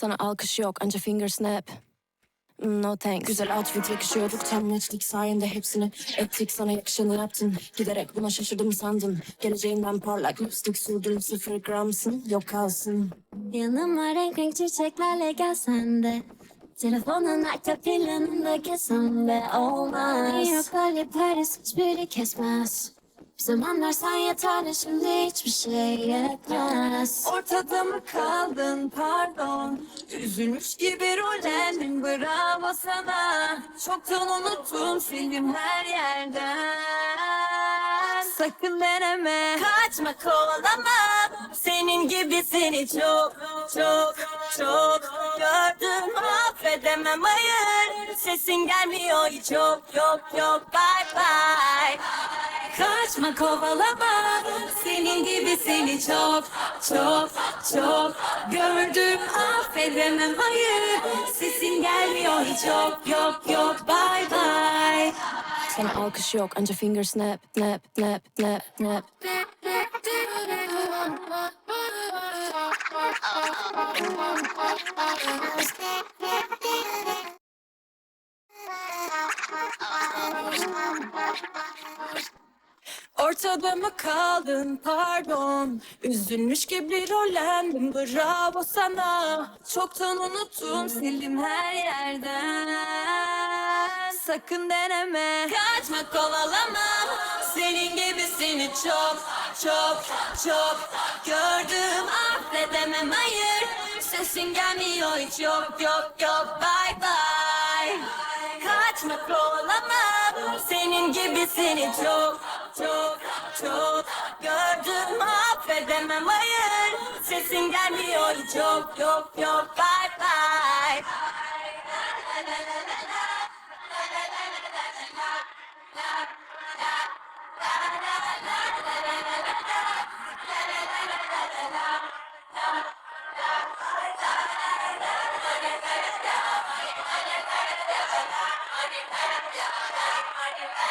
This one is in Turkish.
Sana alkış yok anca finger snap. No thanks. Güzel outfit yakışıyorduk tam netlik sayende hepsini ettik sana yakışanı yaptın. Giderek buna şaşırdım sandım. Geleceğinden parlak lipstick sürdüm sıfır gramsın yok kalsın. Yanıma renk renk çiçeklerle gelsen de Telefonun arka planında gezsem ve olmaz Yok öyle Paris hiçbiri kesmez Bir zamanlar sen yeterli şimdi hiçbir şey yetmez. Ortada mı kaldın? Pardon. Üzülmüş gibi rollendim bravo sana. Çoktan unuttum sildim her yerden. Sakın deneme. Kaçma kovalama Senin gibisini çok çok çok gördüm. Affedemem hayır. Sesin gelmiyor hiç. Yok yok yok. Bye bye Kaçma kovalama. Senin gibi seni çok çok çok Gördüm. Affedemem hayır. Sesin gelmiyor hiç yok yok yok. Bye bye. Sana alkış yok. Anca finger snap snap snap snap snap. Ortada mı kaldın pardon. Üzülmüş gibi rollendim bravo sana. Çoktan unuttum sildim her yerden. Sakın deneme. Kaçma kovalama. Senin gibisini çok çok çok. Gördüm affedemem hayır. Sesin gelmiyor hiç yok yok yok. Bye bye. Kaçma kovalama. Senin gibisini çok çok çok Gördüm mahvedemem hayır Sesin gelmiyor hiç yok yok yok Bye bye Hadi, hadi. Yeah.